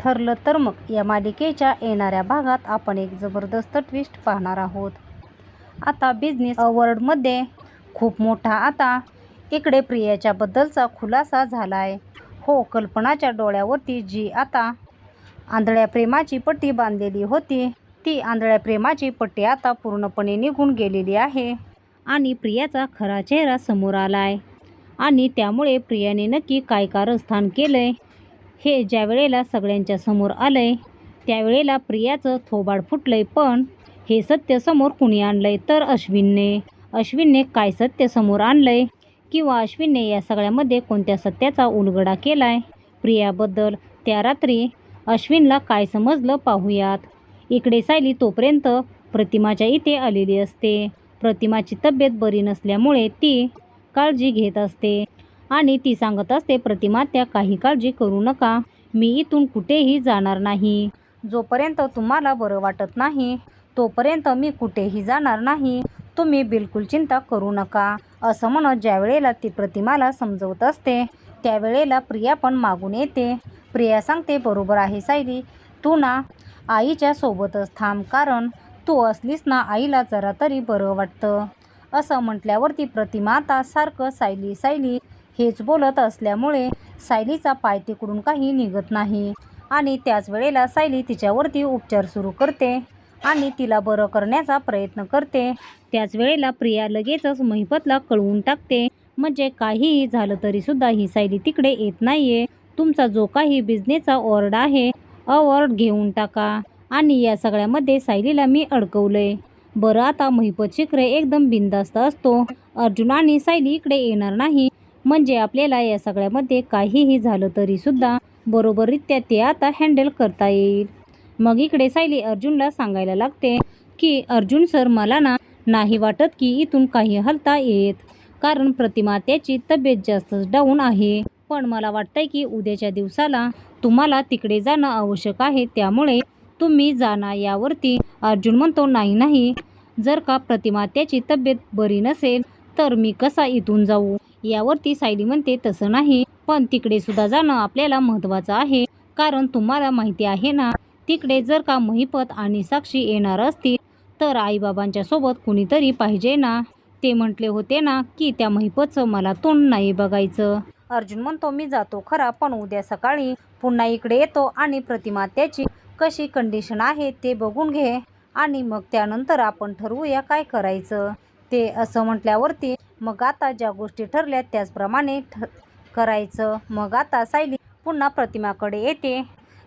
ठरलं तर मग या मालिकेच्या येणाऱ्या भागात आपण एक जबरदस्त ट्विस्ट पाहणार आहोत. आता बिझनेस अवॉर्डमध्ये खूप मोठा आता इकडे प्रियाच्याबद्दलचा खुलासा झाला आहे हो कल्पनाच्या डोळ्यावरती जी आता आंधळ्या प्रेमाची पट्टी बांधलेली होती ती आंधळ्या प्रेमाची पट्टी आता पूर्णपणे निघून गेलेली आहे आणि प्रियाचा खरा चेहरा समोर आला आहे आणि त्यामुळे प्रियाने नक्की काय कारस्थान केलं आहे हे ज्या वेळेला सगळ्यांच्या समोर आलं आहे त्यावेळेला प्रियाचं थोबाड फुटलं आहे पण हे सत्य समोर कुणी आणलं आहे तर अश्विनने. अश्विनने काय सत्य समोर आणलं आहे किंवा अश्विनने या सगळ्यामध्ये कोणत्या सत्याचा उलगडा केला आहे प्रियाबद्दल त्या रात्री अश्विनला काय समजलं पाहूयात. इकडे सायली तोपर्यंत प्रतिमाच्या इथे आलेली असते. प्रतिमाची तब्येत बरी नसल्यामुळे ती काळजी घेत असते. आणि ती सांगत असते प्रतिमा त्या काही काळजी करू नका. मी इथून कुठेही जाणार नाही. जोपर्यंत तुम्हाला बरं वाटत नाही तोपर्यंत मी कुठेही जाणार नाही. तुम्ही बिलकुल चिंता करू नका. असं म्हणत ज्यावेळेला ती प्रतिमाला समजवत असते त्यावेळेला प्रिया पण मागून येते. प्रिया सांगते बरोबर आहे सायली. तू ना आईच्या सोबतच थांब कारण तू असलीस ना आईला जरा तरी बरं वाटतं. असं म्हटल्यावरती प्रतिमा आता सारखं सायली सायली हेच बोलत असल्यामुळे सायलीचा पाय तिकडून काही निघत नाही. आणि त्याच वेळेला सायली तिच्यावरती उपचार सुरू करते आणि तिला बरं करण्याचा प्रयत्न करते. त्याच वेळेला प्रिया लगेचच महिपतला कळवून टाकते. म्हणजे काहीही झालं तरीसुद्धा ही सायली तिकडे येत नाहीये. तुमचा जो काही बिझनेसचा ऑर्ड आहे अवॉर्ड घेऊन टाका. आणि या सगळ्यामध्ये सायलीला मी अडकवलंय. बरं आता महिपत शिखरे एकदम बिंदास्त असतो. अर्जुन आणि सायली इकडे येणार नाही. म्हणजे आपल्याला या सगळ्यामध्ये काहीही झालं तरीसुद्धा बरोबररित्या ते आता हँडल करता येईल. मग इकडे सायली अर्जुनला सांगायला लागते की अर्जुन सर मला ना नाही वाटत की इथून काही हलता येत. कारण प्रतिमा त्याची तब्येत जास्तच डाऊन आहे. पण मला वाटतंय की उद्याच्या दिवसाला तुम्हाला तिकडे जाणं आवश्यक आहे. त्यामुळे तुम्ही जाना यावरती. अर्जुन म्हणतो नाही नाही. जर का प्रतिमा त्याची तब्येत बरी नसेल तर मी कसा इथून जाऊ? यावरती सायली म्हणते तसं नाही पण तिकडे सुद्धा जाणं आपल्याला महत्त्वाचं आहे. कारण तुम्हाला माहिती आहे ना तिकडे जर का महिपत आणि साक्षी येणार असतील तर आईबाबांच्या सोबत कुणीतरी पाहिजे ना. ते म्हटले होते ना की त्या महिपतचं मला तोंड नाही बघायचं. अर्जुन म्हणतो मी जातो खरा पण उद्या सकाळी पुन्हा इकडे येतो आणि प्रतिमा त्याची कशी कंडिशन आहे ते बघून घे. आणि मग त्यानंतर आपण ठरवूया काय करायचं. ते असं म्हटल्यावरती मग आता ज्या गोष्टी ठरल्या त्याचप्रमाणे ठ करायचं. मग आता सायली पुन्हा प्रतिमाकडे येते.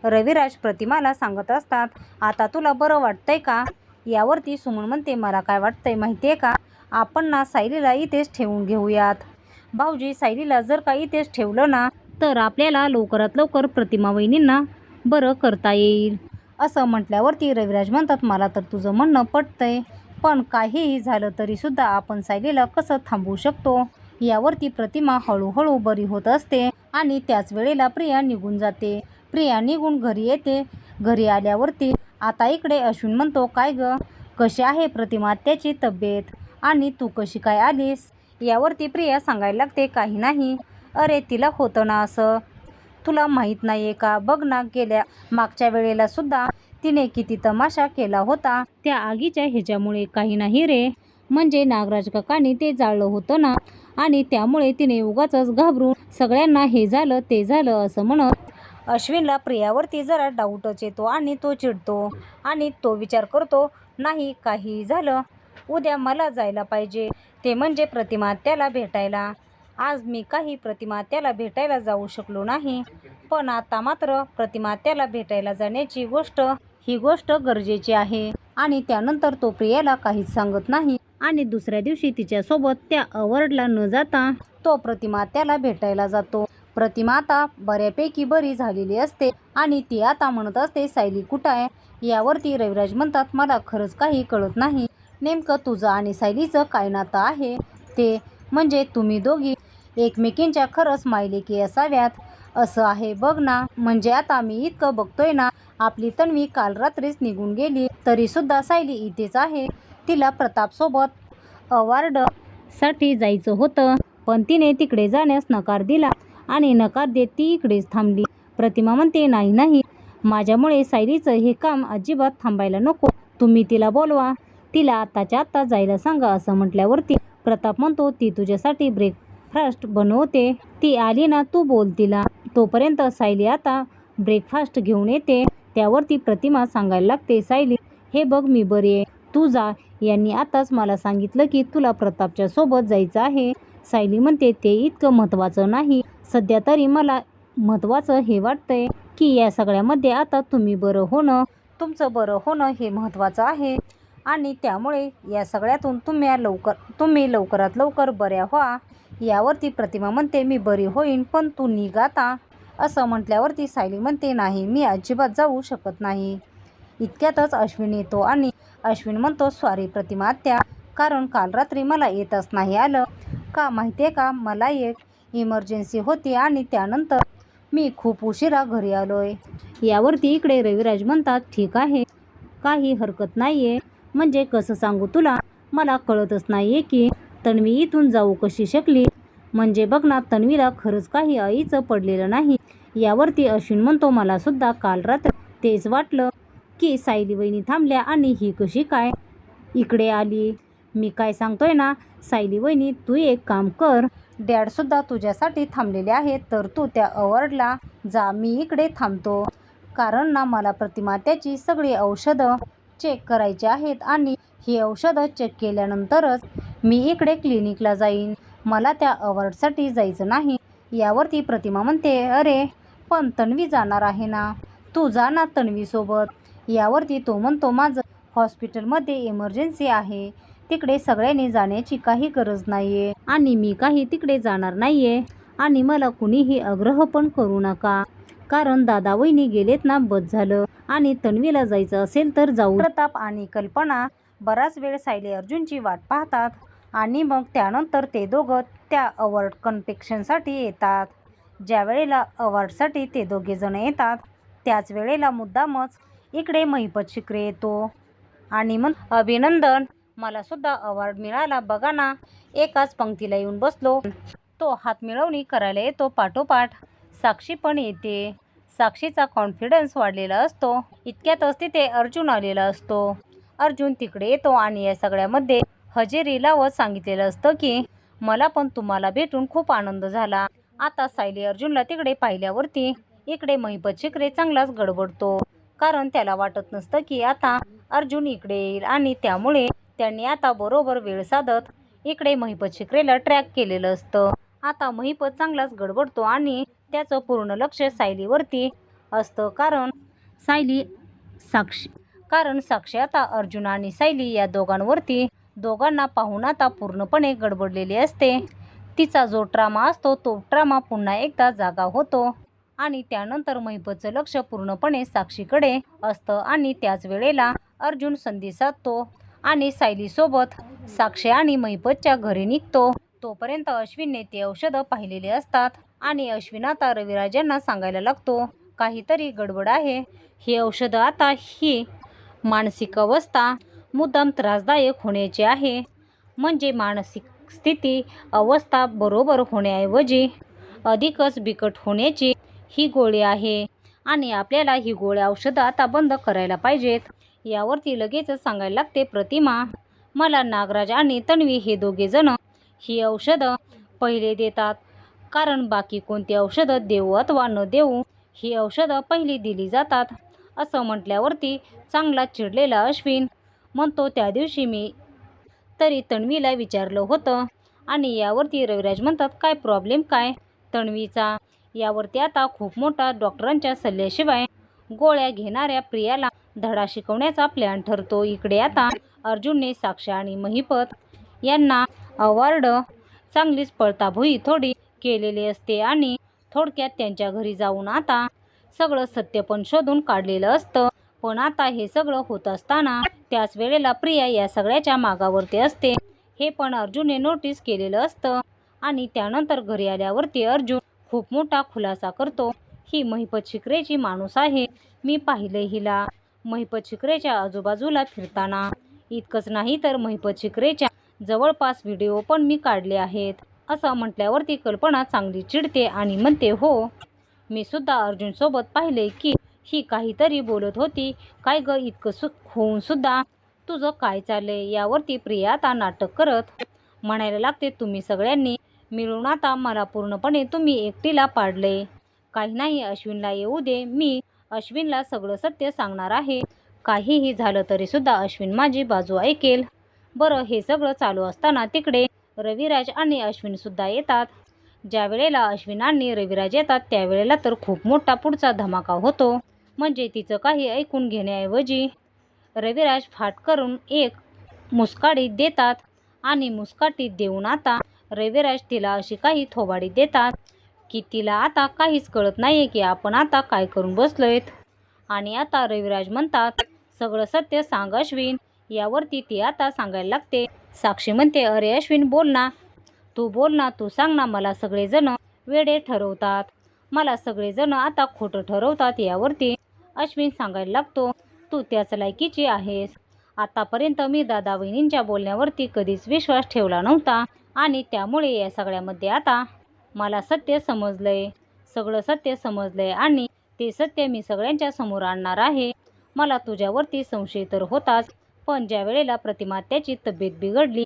रविराज प्रतिमाला सांगत असतात आता तुला बरं वाटतंय का? यावरती सुमन म्हणते मला काय वाटतंय माहिती आहे का? आपण ना सायलीला इथेच ठेवून घेऊयात. भाऊजी सायलीला जर का इथेच ठेवलं ना तर आपल्याला लवकरात लवकर प्रतिमा वहिनींना बरं करता येईल. असं म्हटल्यावरती रविराज म्हणतात मला तर तुझं म्हणणं पटतंय. पण काहीही झालं तरीसुद्धा आपण सायलीला कसं थांबवू शकतो? यावरती प्रतिमा हळूहळू बरी होत असते आणि त्याच वेळेला प्रिया निघून जाते. प्रिया निघून घरी येते. घरी आल्यावरती आता इकडे अश्विन म्हणतो काय ग? कशी आहे प्रतिमा त्याची तब्येत? आणि तू कशी काय आलीस? यावरती प्रिया सांगायला लागते काही नाही. अरे तिला होतं ना असं. तुला माहीत नाही आहे का? बघ ना गेल्या मागच्या वेळेला सुद्धा तिने किती तमाशा केला होता त्या आगीच्या ह्याच्यामुळे काही नाही रे. म्हणजे नागराज काकाने ते जाळलं होतं ना? आणि त्यामुळे तिने उगाचच घाबरून सगळ्यांना हे झालं ते झालं असं म्हणत अश्विनला प्रियावरती जरा डाऊटच येतो आणि तो चिडतो आणि तो विचार करतो नाही काही झालं. उद्या मला जायला पाहिजे. ते म्हणजे प्रतिमा त्याला भेटायला. आज मी काही प्रतिमा त्याला भेटायला जाऊ शकलो नाही. पण आता मात्र प्रतिमा त्याला भेटायला जाण्याची गोष्ट ही गोष्ट गरजेची आहे. आणि त्यानंतर तो प्रियाला काहीच सांगत नाही. आणि दुसऱ्या दिवशी तिच्यासोबत त्या अवॉर्डला न जाता तो प्रतिमा त्याला भेटायला जातो. प्रतिमा आता बऱ्यापैकी बरी झालेली असते आणि ती आता म्हणत असते सायली कुठं आहे? यावरती रविराज म्हणतात मला खरंच काही कळत नाही. नेमकं तुझं आणि सायलीचं काय नातं आहे? ते म्हणजे तुम्ही दोघी एकमेकींच्या खरंच मायलेकी असाव्यात. असं आहे बघ ना. म्हणजे आता मी इतकं बघतोय ना आपली तन्वी काल रात्रीच निघून गेली. तरीसुद्धा सायली इथेच आहे. तिला प्रतापसोबत अवॉर्डसाठी जायचं होतं. पण तिने तिकडे जाण्यास नकार दिला आणि नकार देत ती इकडेच थांबली. प्रतिमा म्हणते नाही नाही. माझ्यामुळे सायलीचं हे काम अजिबात थांबायला नको. तुम्ही तिला बोलवा. तिला आत्ताच्या आत्ता जायला सांगा असं म्हटल्यावरती प्रताप म्हणतो ती तुझ्यासाठी ब्रेकफास्ट बनवते. ती आली ना तू बोल तिला. तोपर्यंत सायली आता ब्रेकफास्ट घेऊन येते. त्यावरती प्रतिमा सांगायला लागते सायली हे बघ मी बरी आहे. तू जा. यांनी आताच मला सांगितलं की तुला प्रतापच्या सोबत जायचं आहे. सायली म्हणते ते इतकं महत्त्वाचं नाही. सध्या तरी मला महत्त्वाचं हे वाटतंय की या सगळ्यामध्ये आता तुम्ही बरं होणं तुमचं बरं होणं हे महत्त्वाचं आहे. आणि त्यामुळे या सगळ्यातून तुम्ही लवकर तुम्ही लवकरात लवकर बऱ्या व्हा. यावरती प्रतिमा म्हणते मी बरी होईन पण तू निघाता असं असं म्हटल्यावरती सायली म्हणते नाही मी अजिबात जाऊ शकत नाही. इतक्यातच अश्विन येतो आणि अश्विन म्हणतो स्वारी प्रतिमा आत्या कारण काल रात्री मला येतच नाही आलं. का माहिती आहे का? मला एक इमर्जन्सी होती आणि त्यानंतर मी खूप उशिरा घरी आलो आहे यावरती इकडे रविराज म्हणतात ठीक आहे काही हरकत नाही आहे म्हणजे कसं सांगू तुला? मला कळतच नाही आहे की तन्वी इथून जाऊ कशी शकली? म्हणजे बघ ना तन्वीला खरंच काही आईचं पडलेलं नाही. यावरती अश्विन म्हणतो मला सुद्धा काल रात्री तेच वाटलं की सायली वहिनी थांबल्या आणि ही कशी काय इकडे आली. मी काय सांगतोय ना सायली वहिनी तू एक काम कर. डॅडसुद्धा तुझ्यासाठी थांबलेले आहेत तर तू त्या अवॉर्डला जा मी इकडे थांबतो. कारण ना मला प्रतिमा त्याची सगळी औषधं चेक करायची आहेत आणि ही औषधं चेक केल्यानंतरच मी इकडे क्लिनिकला जाईन. मला त्या अवॉर्डसाठी जायचं नाही. यावरती प्रतिमा म्हणते अरे पण तन्वी जाणार आहे ना? तू जा ना तन्वीसोबत यावरती तो म्हणतो माझं हॉस्पिटलमध्ये इमर्जन्सी आहे. तिकडे सगळ्यांनी जाण्याची काही गरज नाही आहे आणि मी काही तिकडे जाणार नाही आहे आणि मला कुणीही आग्रह पण करू नका. कारण दादा वहिनी गेलेत ना बस झालं. आणि तन्वीला जायचं असेल तर जाऊ. प्रताप आणि कल्पना बराच वेळ सायली अर्जुनची वाट पाहतात. आणि मग त्यानंतर ते दोघं त्या अवॉर्ड कन्फेक्शनसाठी येतात. ज्या वेळेला अवॉर्डसाठी ते दोघेजण येतात त्याच वेळेला मुद्दामच इकडे महिपत शिकरे येतो. आणि मग अभिनंदन मला सुद्धा अवॉर्ड मिळाला बघा ना. एकाच पंक्तीला येऊन बसलो. तो हात मिळवणी करायला येतो पाठोपाठ. साक्षी पण येते. साक्षीचा कॉन्फिडन्स वाढलेला असतो. इतक्यातच तिथे अर्जुन आलेला असतो. अर्जुन तिकडे येतो आणि या सगळ्यामध्ये हजेरीला सांगितलेलं असतं की मला पण तुम्हाला भेटून खूप आनंद झाला. आता सायली अर्जुनला तिकडे पाहिल्यावरती इकडे महिपत शिकरे चांगलाच गडबडतो. कारण त्याला वाटत नसतं की आता अर्जुन इकडे येईल आणि त्यामुळे त्यांनी आता बरोबर वेळ साधत इकडे महिपत शिकरेला ट्रॅक केलेलं असतं. आता महिपत चांगलाच गडबडतो आणि त्याचं पूर्ण लक्ष सायलीवरती असतं. कारण सायली साक्षी कारण साक्षी आता अर्जुन आणि सायली या दोघांवरती दोघांना पाहून आता पूर्णपणे गडबडलेली असते. तिचा जो ट्रामा असतो तो ट्रामा पुन्हा एकदा जागा होतो. आणि त्यानंतर महिपतचं लक्ष पूर्णपणे साक्षीकडे असतं आणि त्याच वेळेला अर्जुन संधी साधतो आणि सायलीसोबत साक्षी आणि महिपतच्या घरी निघतो. तोपर्यंत अश्विनने ते औषधं पाहिलेले असतात आणि अश्विन आता रविराजांना सांगायला लागतो काहीतरी गडबड आहे. ही औषधं आता ही मानसिक अवस्था मुद्दाम त्रासदायक होण्याची आहे. म्हणजे मानसिक स्थिती अवस्था बरोबर होण्याऐवजी अधिकच बिकट होण्याची ही गोळी आहे. आणि आपल्याला ही गोळ्या औषधं आता बंद करायला पाहिजेत. यावरती लगेचच सांगायला लागते प्रतिमा. मला नागराज आणि तन्वी हे दोघेजण ही औषधं पहिले देतात. कारण बाकी कोणती औषधं देऊ अथवा न देऊ ही औषधं पहिली दिली जातात. असं म्हटल्यावरती चांगला चिडलेला अश्विन म्हणतो त्या दिवशी मी तरी तणवीला विचारलं होतं. आणि यावरती रविराज म्हणतात काय प्रॉब्लेम काय? तणवीचा यावरती आता खूप मोठा डॉक्टरांच्या सल्ल्याशिवाय गोळ्या घेणाऱ्या प्रियाला धडा शिकवण्याचा प्लॅन ठरतो. इकडे आता अर्जुनने साक्षी आणि महिपत यांना अवॉर्ड चांगलीच पळताभुई थोडी केलेली असते आणि थोडक्यात त्यांच्या घरी जाऊन आता सगळं सत्य पण शोधून काढलेलं असतं. पण आता हे सगळं होत असताना त्याच वेळेला प्रिया या सगळ्याच्या मागावरती असते. हे पण अर्जुनने नोटीस केलेलं असतं. आणि त्यानंतर घरी आल्यावरती अर्जुन खूप मोठा खुलासा करतो. ही महिपत शिकरेची माणूस आहे. मी पाहिलं हिला. महिपत शिकरेच्या आजूबाजूला फिरताना. इतकंच नाही तर महिपत शिकरेच्या जवळपास व्हिडिओ पण मी काढले आहेत. असं म्हटल्यावरती कल्पना चांगली चिडते आणि म्हणते हो मी सुद्धा अर्जुनसोबत पाहिले की ही काहीतरी बोलत होती. काय ग इतकं सु होऊन सुद्धा? तुझं काय चाललंय? यावरती प्रिया आता नाटक करत म्हणायला लागते तुम्ही सगळ्यांनी मिळून आता मला पूर्णपणे तुम्ही एकटीला पाडले काही नाही अश्विनला येऊ दे. मी अश्विनला सगळं सत्य सांगणार आहे. काहीही झालं तरी सुद्धा अश्विन माझी बाजू ऐकेल. बरं हे सगळं चालू असताना तिकडे रविराज आणि अश्विन सुद्धा येतात. ज्या वेळेला अश्विन आणि रविराज येतात त्यावेळेला तर खूप मोठा पुढचा धमाका होतो. म्हणजे तिचं काही ऐकून घेण्याऐवजी रविराज फाट करून एक मुस्काडी देतात आणि मुस्काटी देऊन आता रविराज तिला अशी काही थोबाडी देतात की तिला आता काहीच कळत नाही की आपण आता काय करून बसलोयत. आणि आता रविराज म्हणतात सगळं सत्य सांग अश्विन. यावरती ती आता सांगायला लागते. साक्षी म्हणते अरे अश्विन बोल ना. तू बोल ना तू सांग ना मला सगळेजण वेडे ठरवतात. मला सगळेजण आता खोटं ठरवतात यावरती. अश्विन सांगायला लागतो तू त्याच लायकीची आहेस. आतापर्यंत मी दादा वहिनींच्या बोलण्यावरती कधीच विश्वास ठेवला नव्हता आणि त्यामुळे या सगळ्यामध्ये आता मला सत्य समजलंय. सगळं सत्य समजलंय आणि ते सत्य मी सगळ्यांच्या समोर आणणार आहे. मला तुझ्यावरती संशय तर होताच पण ज्या वेळेला प्रतिमा त्याची तब्येत बिघडली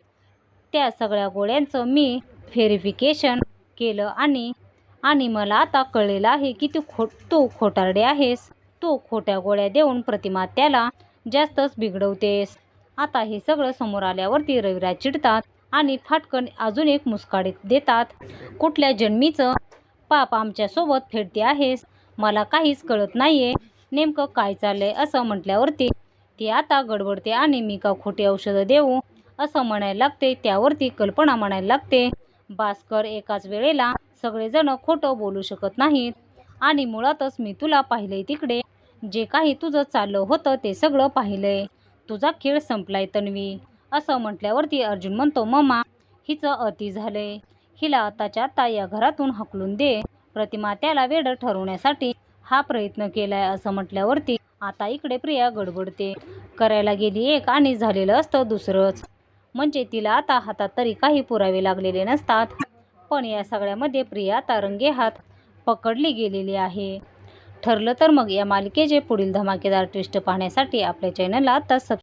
त्या सगळ्या गोळ्यांचं मी व्हेरिफिकेशन केलं आणि आणि मला आता कळलेलं आहे की तू खो तू खोटारडे आहेस. तू खोट्या गोळ्या देऊन प्रतिमा त्याला जास्तच बिघडवतेस. आता हे सगळं समोर आल्यावरती रविराज चिडतात आणि फाटकन अजून एक मुस्काडीत देतात. कुठल्या जन्मीचं? पाप आमच्यासोबत फेडते आहेस. मला काहीच कळत नाहीये. नेमकं काय चाललंय असं म्हटल्यावरती ती आता गडबडते आणि मी का खोटी औषधं देऊ? असं म्हणायला लागते. त्यावरती कल्पना म्हणायला लागते भास्कर एकाच वेळेला सगळेजण खोटं बोलू शकत नाहीत आणि मुळातच मी तुला पाहिले तिकडे. जे काही तुझं चाललं होतं ते सगळं पाहिलंय. तुझा खेळ संपलाय तन्वी. असं म्हटल्यावरती अर्जुन म्हणतो मम्मा हिचं अति झालंय. हिला आताच्या आता या घरातून हकलून दे. प्रतिमा त्याला वेड ठरवण्यासाठी हा प्रयत्न केलाय असं म्हटल्यावरती आता इकडे प्रिया गडबडते. करायला गेली एक आणि झालेलं असतं दुसरंच. म्हणजे तिला आता हातात तरी काही पुरावे लागलेले नसतात. पण या सगळ्यामध्ये प्रिया आता रंगेहात पकडली गेलेली आहे. ठरलं तर मग या मालिकेचे पुढील धमाकेदार ट्विस्ट पाहण्यासाठी आपल्या चॅनलला आता सब